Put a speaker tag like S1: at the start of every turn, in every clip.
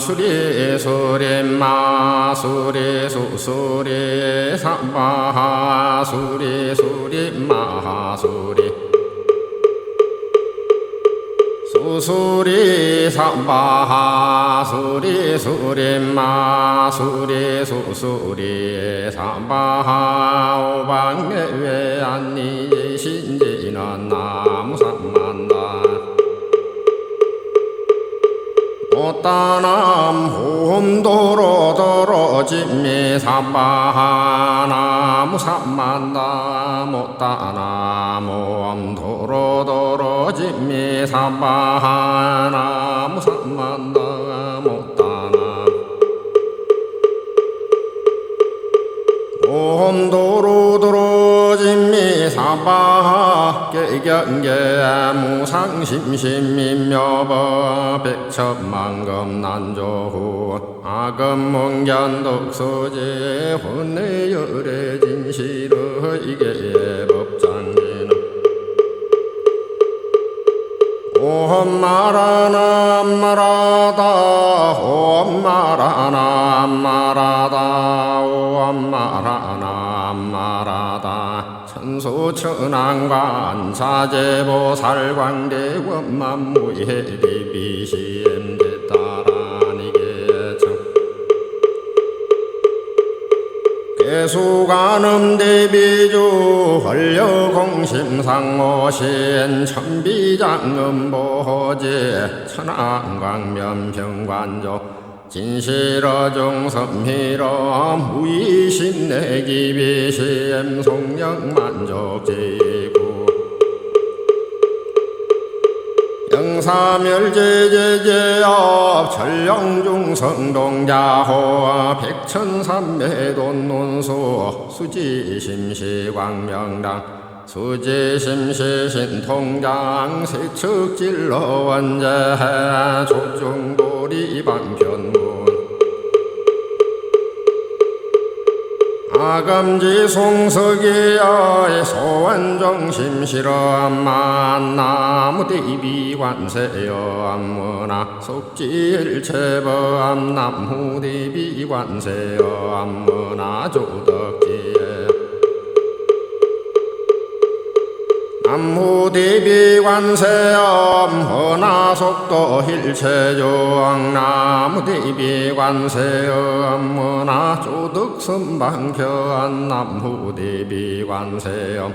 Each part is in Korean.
S1: 수리 수리 마 수리 수 수리 삼바 수리 수리 마 수리 수수리 삼바 수리 수리 마 수리 수수리 삼바 오방내 외 안니 신지는 나무 삼만 홈도로 도로짐미 삼바나무 삼만다 못다남 홈도로 도로짐미 삼바나무 삼만다 못다남 옴도로 도로짐미 사바 깨경계 무상심심민묘법 백천만금 난조후 독소제 혼내열의 진실의 법장기는 옴마라나 마라다 옴마라나 마라다 옴마라나 마라다 천소천왕관 사제보살 광대원만무해 비비시엠대 따라니게청 개수관음 대비주 헐려공심상모신 천비장음보제 천안광면평관조 진실어중섬희러 무의심 내기비심 송영 만족제구 영사멸제제제업 전령중성동자호 백천삼매돈논수 수지심시광명당 수지심시신통장 세측질러 원제 조중 보리방편문 아감지 송석이야의 소원정심 실험 만나무 대비관세여 암문아 속지일체범 남후 대 비관세여 암문아 조덕 무대비관세âm 허나속도 힐체조왕 나무대비관세âm 문화조득선방편 남무대비관세âm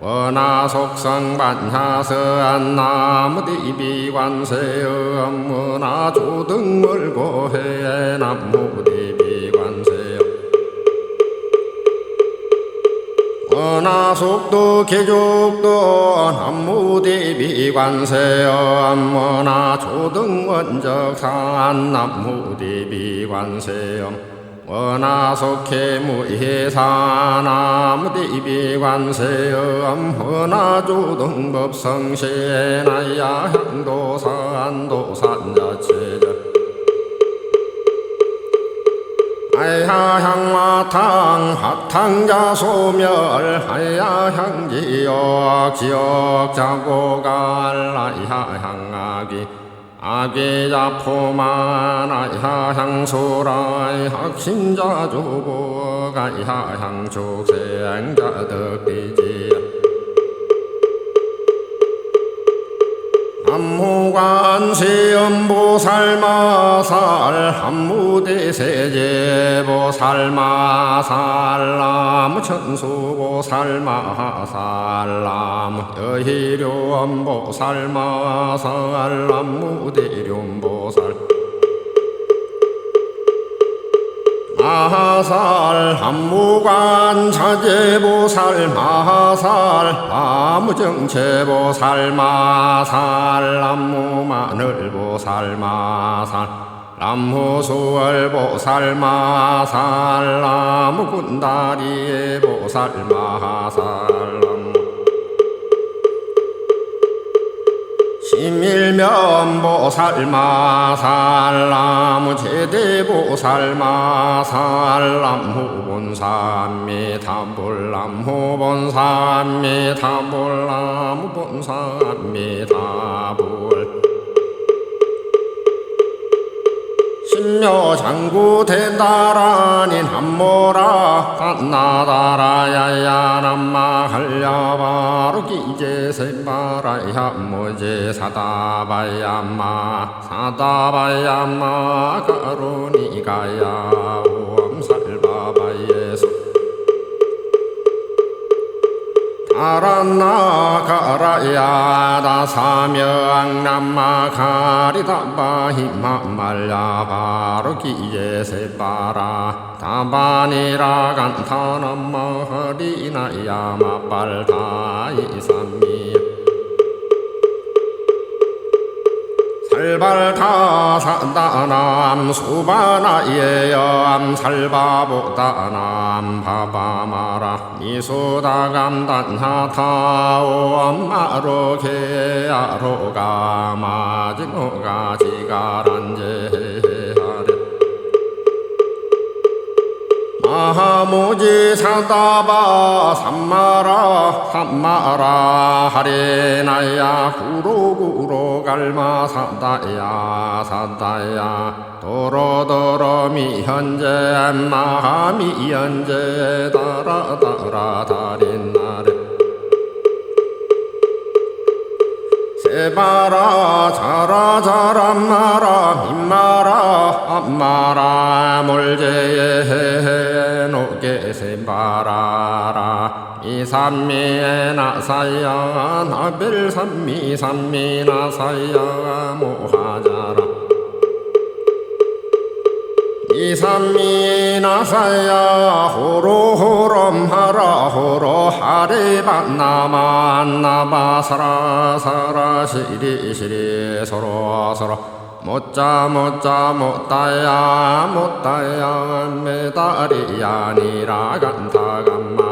S1: 원하속성반야서안 나무대비관세âm 문화조득물고해 남무대 원하속도 개족도 남무대비관세여. 암문화 조등원적산 남무대비관세여. 원하속해 무해사 남무대비관세여. 암문화 조등법성시에 나야 향도산 도산자체자 하야향마탕 합탕자 소멸 하야향지역 지역 자고갈 하야향아기 아기자포만 하야향 소라 학신자 조복 하야향족생자 덕비지 무관 세음보살 마살 한무대 세제보살 마살 나무천수보살 마살 나무 여희룡보살 마살 남무대룡보살 마하살 한무관 자제보살 마하살 나무정체보살 마살 남무마늘보살 마살 남무수월보살 마살 나무군다리보살 마살 남무 심일면보살마살람 제대보살마살람 후본삼미타볼람후본삼미타볼람후본삼미타볼 신묘 장구 대다라니 남모라 단나다라야야 남마 할려바로 기제 세바라야 모제 사다바야마 사다바야마 가로니가야 아란나 가라야 다 사명 남마 가리다바 히마 말야 바로 기제 세바라. 다바니라 간타 남마 하리나 야마 빨다 이삼 살발타 사다남 수바나예염 살바보다남 바바마라 미소다감 단하타오 마로 게아로가 마지노가 지가란제 마하모지 사다바 삼마라 삼마라 하레나야 구로구로 갈마 사다야 사다야. 도로도로 미현재 마하미현재 다라다라 다린나레 세바라 자라 자라 마라 민마라 암마라 몰제에 노게 세바라라 이삼미에 나사야 나벨 삼미 삼미 나사야 모하자라 이삼미 나사야 호로호롬 하라 호로 하레반 나마 나바 사라 사라 시리 시리 서로 서로 못자 못자 못다야 못다야 메다리야 니라 간타 감마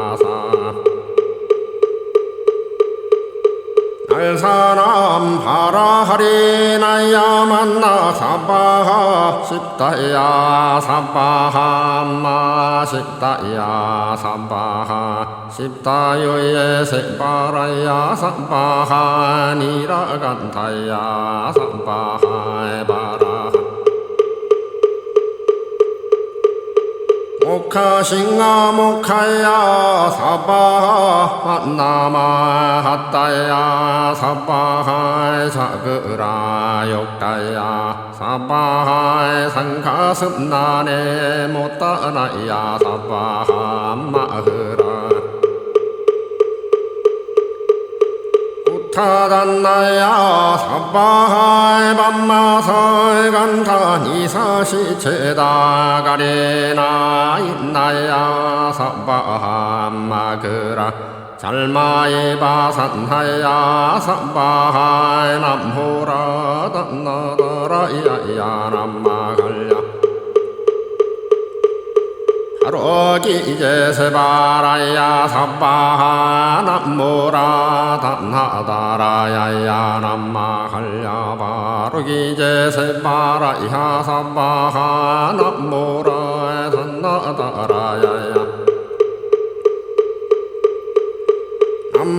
S1: 사람 하라하리 나야 만나 사바하 십다야 사바하 마 십다야 사바하 십다요예 세바라야 사바하 니라 간타야 사바하 바라하 모카싱아 모카야 사바하 만나마 핫다야 사바하 사그라 욕다야 사바하 상가습나네 못다나야 사바하 마흐 타단나야. 사바하이 밤마설 간타 니 사시 체다 가리나 있나야. 사바하 마그라. 잘마이 바산하야. 사바하이 남호라 단나다라야야. 남마갈야 하로기 이제 세바라야 사바하 남모라 단하다라야야 남마할야 바로기 이제 세바라야 사바하 남모라 단하다라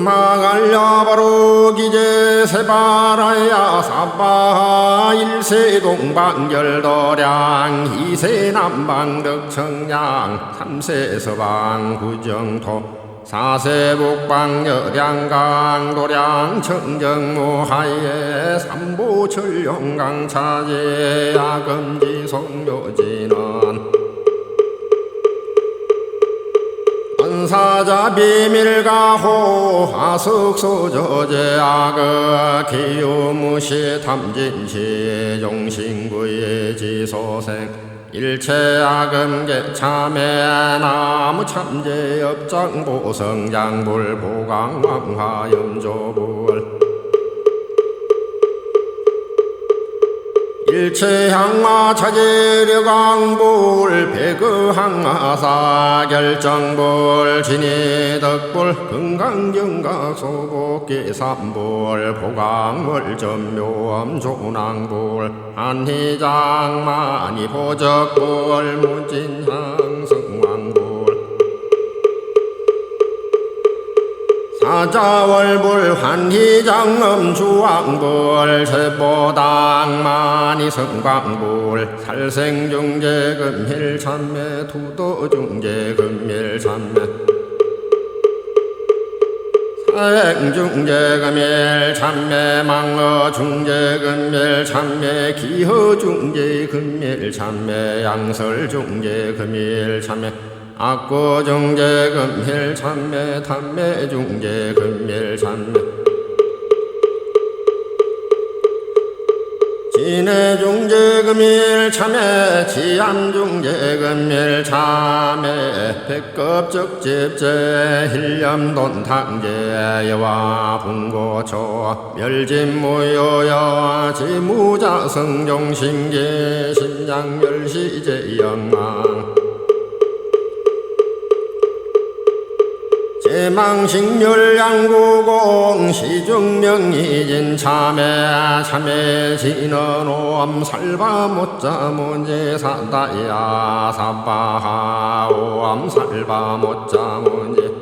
S1: 마갈야 바로 기제 세바라야 사바 일세 동 방결도량 이세 남방덕청량 삼세 서방 구정토 사세 북방여량강 도량 청정무하에 삼보 철령강 차제 야금지 송묘진원 원사자 비밀가호 하숙소저제 악어 기우무시 탐진시 종신구의 지소생 일체 악음계 참회 나무 참제 업장 보성 장불 보강왕화 염조불 일체항마 차제력왕불 배그항마사 결정불 진이덕불 금강경각소복기 삼불 보강월 전묘암 조낭불 한희장마니 보적불 무진향 성 사자월불 환희장엄 주왕불 세보당만이 성광불 살생중재 금 힐참매 투도중재 금일참매 사행중재 금일 참매 망어 중재 금일 참매 기허중재 금일 참매 양설중재 금일 참매 악고중재 금일 참매 탐매 중재 금일 참매. 진해 중재 금일 참매 지암 중재 금일 참매. 백급 적집재 힐염돈탕재 여와 분고초. 멸진 무효여 지무자 성종 신계 신장멸시제 영망 망식률양구공 시중명이진 참해 참해 진언옴 살바 못자 문제 사다야 사바하옴 살바 못자 문제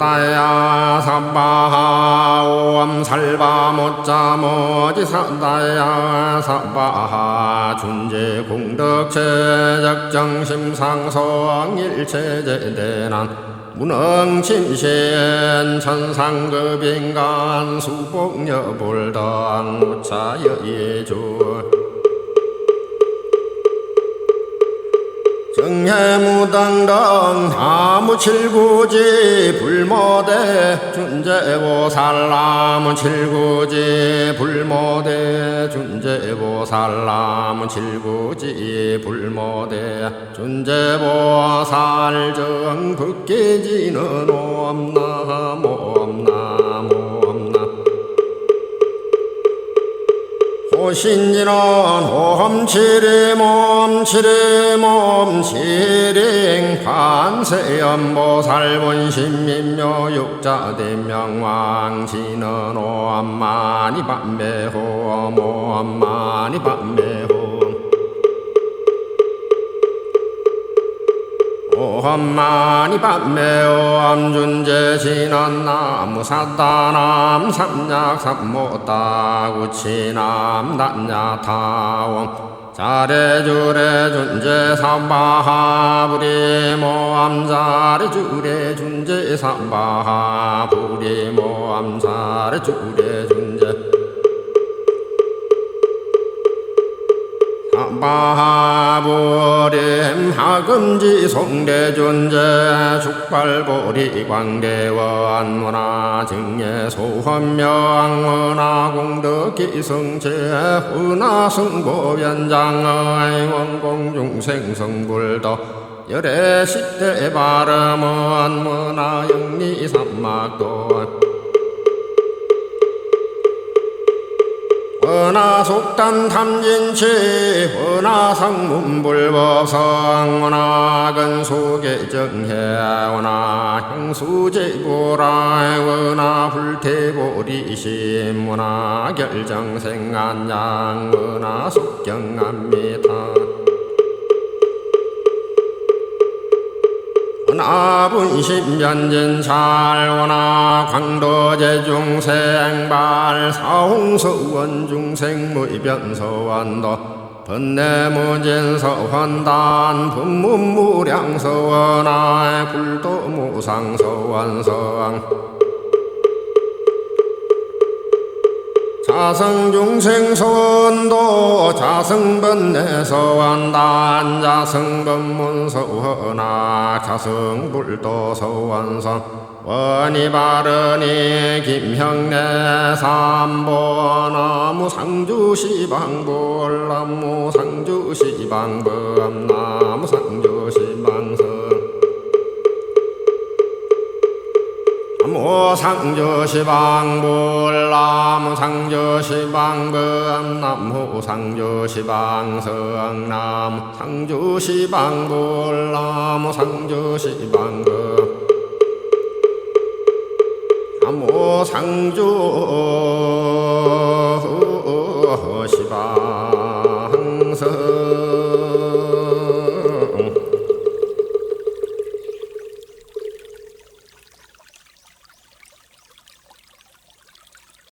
S1: 사다야 사바하옴 살바 못자 모지 사다야 사바하 준제 공덕체 적정심 상성 일체제 대난 문흥침신 천상급인간 수복여불당 무차여예주 해무당당 나무칠구지 불모대 준재보살나무칠구지 불모대 준재보살나무칠구지 불모대 준재보살 정북계지는 옴나무 옴나 호신지는 홈치리 몸 치리 몸 치링 반세연보살본신민묘 육자대명왕지는 오암마니 밤매호 모암마니 밤매호 오함마니 밤매오 암 준재 진한 나무 사다남 삼약 삼모다 구치남 단야타옴 자레주레 준재 삼바하 부리 모암 자레주레 준재 삼바하 부리 모암 자레주레 준 재 바보림 하금지 송대존재 축발보리 광대원 문화 증예 소헌명 문화 공덕 기 성체 훈화 승보변장의 원공 중생 성불도 열애 십대 바람원 문화 영리 삼막도 원하 속단 탐진치 원하 상문불법성 원하 근속의 원하 형수제보라 원하 불태보리심 원하 결정생안양 원하 속경안미타 원하분심변진찰원하 광도제 중생발 사홍서원 중생무변서원도 번뇌무진서원단 분문무량서원하 불도무상서원성 자성중생선도 자성번뇌서원단 자성번문서원하 자성불도서원성 원이바르니 김형래 삼보나무 상주시방불 나무 상주시방범 나 상조시방불 나무 상조시방범 나무 상조시방성 나무 상조시방불. 나무 상조시방범 나무 상조